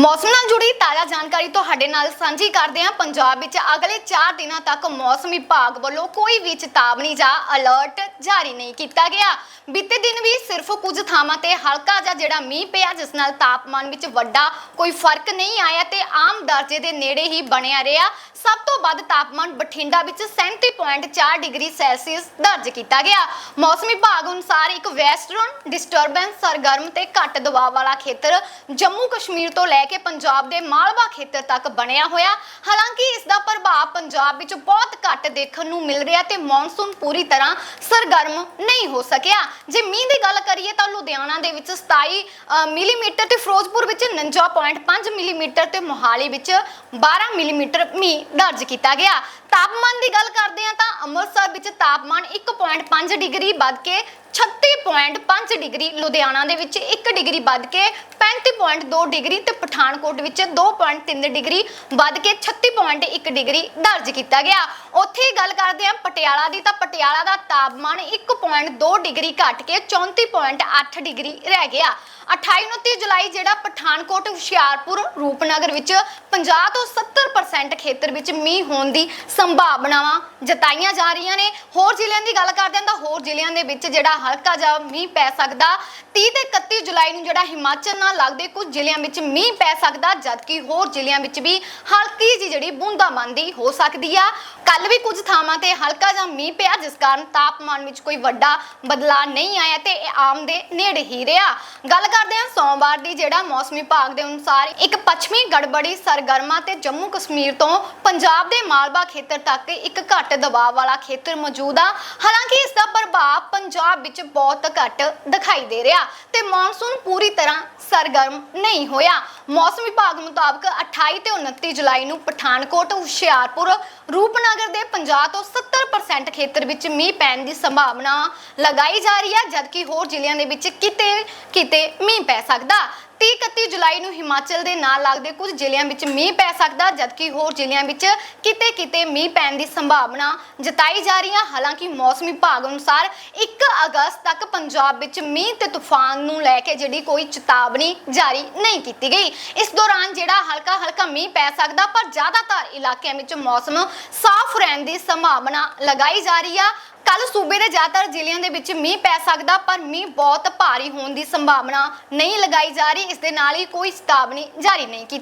ਮੌਸਮ ਨਾਲ ਜੁੜੀ ਤਾਜ਼ਾ ਜਾਣਕਾਰੀ ਤੁਹਾਡੇ ਨਾਲ ਸਾਂਝੀ ਕਰਦੇ ਹਾਂ। ਪੰਜਾਬ ਵਿੱਚ ਅਗਲੇ 4 ਦਿਨਾਂ ਤੱਕ ਮੌਸਮ ਵਿਭਾਗ ਵੱਲੋਂ ਕੋਈ ਵੀ ਚੇਤਾਵਨੀ ਜਾਂ ਅਲਰਟ ਜਾਰੀ ਨਹੀਂ ਕੀਤਾ ਗਿਆ। ਬੀਤੇ ਦਿਨ ਵੀ ਸਿਰਫ ਕੁਝ ਥਾਵਾਂ ਤੇ ਹਲਕਾ ਜਿਹਾ ਜਿਹੜਾ ਮੀਂਹ ਪਿਆ, ਜਿਸ ਨਾਲ ਤਾਪਮਾਨ ਵਿੱਚ ਵੱਡਾ ਕੋਈ ਫ਼ਰਕ ਨਹੀਂ ਆਇਆ ਤੇ ਆਮ ਦਰਜੇ ਦੇ ਨੇੜੇ ਹੀ ਬਣਿਆ ਰਿਹਾ। ਸਭ ਤੋਂ ਵੱਧ ਤਾਪਮਾਨ ਬਠਿੰਡਾ ਵਿੱਚ 37.4 ਡਿਗਰੀ ਸੈਲਸੀਅਸ ਦਰਜ ਕੀਤਾ ਗਿਆ। ਮੌਸਮ ਵਿਭਾਗ ਅਨੁਸਾਰ ਇੱਕ ਵੈਸਟਰਨ ਡਿਸਟਰਬੈਂਸ, ਸਰਗਰਮ ਤੇ ਘੱਟ ਦਬਾਅ ਵਾਲਾ ਖੇਤਰ ਜੰਮੂ ਕਸ਼ਮੀਰ ਤੋਂ ਲੈ ਕੇ ਪੰਜਾਬ ਦੇ ਮਾਲਵਾ ਖੇਤਰ ਤੱਕ ਬਣਿਆ ਹੋਇਆ। ਹਾਲਾਂਕਿ ਇਸ ਦਾ ਪ੍ਰਭਾਵ ਪੰਜਾਬ ਵਿੱਚ ਬਹੁਤ ਘੱਟ ਦੇਖਣ ਨੂੰ ਮਿਲ ਰਿਹਾ ਤੇ ਮੌਨਸੂਨ ਪੂਰੀ ਤਰ੍ਹਾਂ ਸਰਗਰਮ ਨਹੀਂ ਹੋ ਸਕਿਆ। ਜੇ ਮੀਂਹ ਦੀ ਗੱਲ ਕਰੀਏ ਤਾਂ ਲੁਧਿਆਣਾ ਦੇ ਵਿੱਚ 27 ਮਿਲੀਮੀਟਰ ਤੇ ਫਿਰੋਜ਼ਪੁਰ ਵਿੱਚ 49.5 ਮਿਲੀਮੀਟਰ ਤੇ ਮੋਹਾਲੀ ਵਿੱਚ 12 ਮਿਲੀਮੀਟਰ ਮੀਂਹ ਦਰਜ ਕੀਤਾ ਗਿਆ। ਤਾਪਮਾਨ ਦੀ ਗੱਲ ਕਰਦੇ ਹਾਂ ਤਾਂ ਅੰਮ੍ਰਿਤਸਰ ਵਿੱਚ ਤਾਪਮਾਨ 1.5 ਡਿਗਰੀ ਵੱਧ ਕੇ 36.5 ਡਿਗਰੀ ਲੁਧਿਆਣਾ ਦੇ ਵਿੱਚ 1 ਡਿਗਰੀ ਵੱਧ ਕੇ 35.2 ਡਿਗਰੀ ਤੇ ਪਠਾਨਕੋਟ ਵਿੱਚ 2.3 ਡਿਗਰੀ ਵੱਧ ਕੇ 36.1 ਡਿਗਰੀ ਦਰਜ ਕੀਤਾ ਗਿਆ। ਉੱਥੇ ਗੱਲ ਕਰਦੇ ਹਾਂ ਪਟਿਆਲਾ ਦੀ ਤਾਂ ਪਟਿਆਲਾ ਦਾ ਤਾਪਮਾਨ 1.2 ਡਿਗਰੀ ਘਟ ਕੇ 34.8 ਡਿਗਰੀ ਰਹਿ ਗਿਆ। 28 29 ਜੁਲਾਈ ਜਿਹੜਾ ਪਠਾਨਕੋਟ, ਹੁਸ਼ਿਆਰਪੁਰ, ਰੂਪਨਗਰ ਵਿੱਚ 50 ਤੋਂ 70% ਖੇਤਰ ਵਿੱਚ ਮੀਂਹ ਹੋਣ ਦੀ ਸੰਭਾਵਨਾਵਾਂ ਜਤਾਈਆਂ ਜਾ ਰਹੀਆਂ ਨੇ। ਹੋਰ ਜ਼ਿਲ੍ਹਿਆਂ ਦੀ ਗੱਲ ਕਰਦੇ ਹਾਂ ਤਾਂ ਹੋਰ ਜ਼ਿਲ੍ਹਿਆਂ ਦੇ ਵਿੱਚ ਜਿਹੜਾ ਹਲਕਾ ਜਿਹਾ ਮੀਂਹ ਪੈ ਸਕਦਾ। 30 ਤੇ 31 ਜੁਲਾਈ ਨੂੰ ਜਿਹੜਾ ਹਿਮਾਚਲ ਨਾਲ ਲੱਗਦੇ ਕੁਝ ਜ਼ਿਲ੍ਹਿਆਂ ਵਿੱਚ ਮੀਂਹ ਪੈ ਸਕਦਾ, ਜਦਕਿ ਹੋਰ ਜ਼ਿਲ੍ਹਿਆਂ ਵਿੱਚ ਵੀ ਹਲਕੀ ਜਿਹੀ ਜਿਹੜੀ ਬੂੰਦਾਬਾਂਦੀ ਹੋ ਸਕਦੀ ਆ। ਕੱਲ ਵੀ ਕੁਝ ਥਾਵਾਂ ਤੇ ਹਲਕਾ ਜਿਹਾ ਮੀਂਹ ਪਿਆ, ਜਿਸ ਕਾਰਨ ਤਾਪਮਾਨ ਵਿੱਚ ਕੋਈ ਵੱਡਾ ਬਦਲਾਅ ਨਹੀਂ ਆਇਆ ਤੇ ਇਹ ਆਮ ਦੇ ਨੇੜੇ ਹੀ ਰਿਹਾ। ਗੱਲ ਕਰਦੇ ਹਾਂ, ਸੋਮਵਾਰ ਦੀ ਜਿਹੜਾ ਮੌਸਮ ਵਿਭਾਗ ਦੇ ਅਨੁਸਾਰ ਇੱਕ ਪੱਛਮੀ ਗੜਬੜੀ, ਸਰਗਰਮਾ ਤੇ ਜੰਮੂ ਕਸ਼ਮੀਰ ਤੋਂ ਪੰਜਾਬ ਦੇ ਮਾਲਵਾ ਖੇਤਰ ਤੱਕ ਇੱਕ ਘੱਟ ਦਬਾਅ ਵਾਲਾ ਖੇਤਰ ਮੌਜੂਦ ਆ। ਹਾਲਾਂਕਿ ਇਸ ਦਾ ਪ੍ਰਭਾਵ ਪੰਜਾਬ ਵਿੱਚ ਬਹੁਤ ਘੱਟ ਦਿਖਾਈ ਦੇ ਰਿਹਾ ਤੇ ਮੌਨਸੂਨ ਪੂਰੀ ਤਰ੍ਹਾਂ ਸਰਗਰਮ ਨਹੀਂ ਹੋਇਆ। ਮੌਸਮ ਵਿਭਾਗ ਮੁਤਾਬਕ 28 ਤੇ 29 ਜੁਲਾਈ ਨੂੰ ਪਠਾਨਕੋਟ, ਹੁਸ਼ਿਆਰਪੁਰ, ਰੂਪਨਗਰ ਦੇ 50 ਤੋਂ 70% ਖੇਤਰ ਵਿੱਚ ਮੀਂਹ ਪੈਣ ਦੀ ਸੰਭਾਵਨਾ ਲਗਾਈ ਜਾ ਰਹੀ ਹੈ, ਜਦਕਿ ਹੋਰ ਜ਼ਿਲ੍ਹਿਆਂ ਦੇ ਵਿੱਚ ਕਿਤੇ ਕਿਤੇ ਮੀਂਹ ਪੈ ਸਕਦਾ। 30 31 ਜੁਲਾਈ ਨੂੰ ਹਿਮਾਚਲ ਦੇ ਨਾਲ ਲੱਗਦੇ ਕੁਝ ਜ਼ਿਲ੍ਹਿਆਂ ਵਿੱਚ ਮੀਂਹ ਪੈ ਸਕਦਾ, ਜਦਕਿ ਹੋਰ ਜ਼ਿਲ੍ਹਿਆਂ ਵਿੱਚ ਕਿਤੇ ਕਿਤੇ ਮੀਂਹ ਪੈਣ ਦੀ ਸੰਭਾਵਨਾ ਜਤਾਈ ਜਾ ਰਹੀ ਹੈ ਹਾਲਾਂਕਿ ਮੌਸਮ ਵਿਭਾਗ ਅਨੁਸਾਰ 1 ਅਗਸਤ ਤੱਕ ਪੰਜਾਬ ਵਿੱਚ ਮੀਂਹ ਤੇ ਤੂਫਾਨ ਨੂੰ ਲੈ ਕੇ ਜਿਹੜੀ ਕੋਈ ਚੇਤਾਵਨੀ ਜਾਰੀ ਨਹੀਂ ਕੀਤੀ ਗਈ। ਇਸ ਦੌਰਾਨ ਜਿਹੜਾ ਹਲਕਾ ਹਲਕਾ ਮੀਂਹ ਪੈ ਸਕਦਾ, ਪਰ ਜ਼ਿਆਦਾਤਰ ਇਲਾਕਿਆਂ ਵਿੱਚ ਮੌਸਮ ਸਾਫ਼ ਰਹਿਣ ਦੀ ਸੰਭਾਵਨਾ ਲਗਾਈ ਜਾ ਰਹੀ ਆ। ਕੱਲ ਸੂਬੇ ਦੇ ਜ਼ਿਆਦਾਤਰ ਜ਼ਿਲ੍ਹਿਆਂ ਦੇ ਵਿੱਚ ਮੀਂਹ ਪੈ ਸਕਦਾ, ਪਰ ਮੀਂਹ ਬਹੁਤ ਭਾਰੀ ਹੋਣ ਦੀ ਸੰਭਾਵਨਾ ਨਹੀਂ ਲਗਾਈ ਜਾ ਰਹੀ। ਇਸ ਦੇ ਨਾਲ ਹੀ ਕੋਈ ਚੇਤਾਵਨੀ ਜਾਰੀ ਨਹੀਂ ਕੀਤੀ।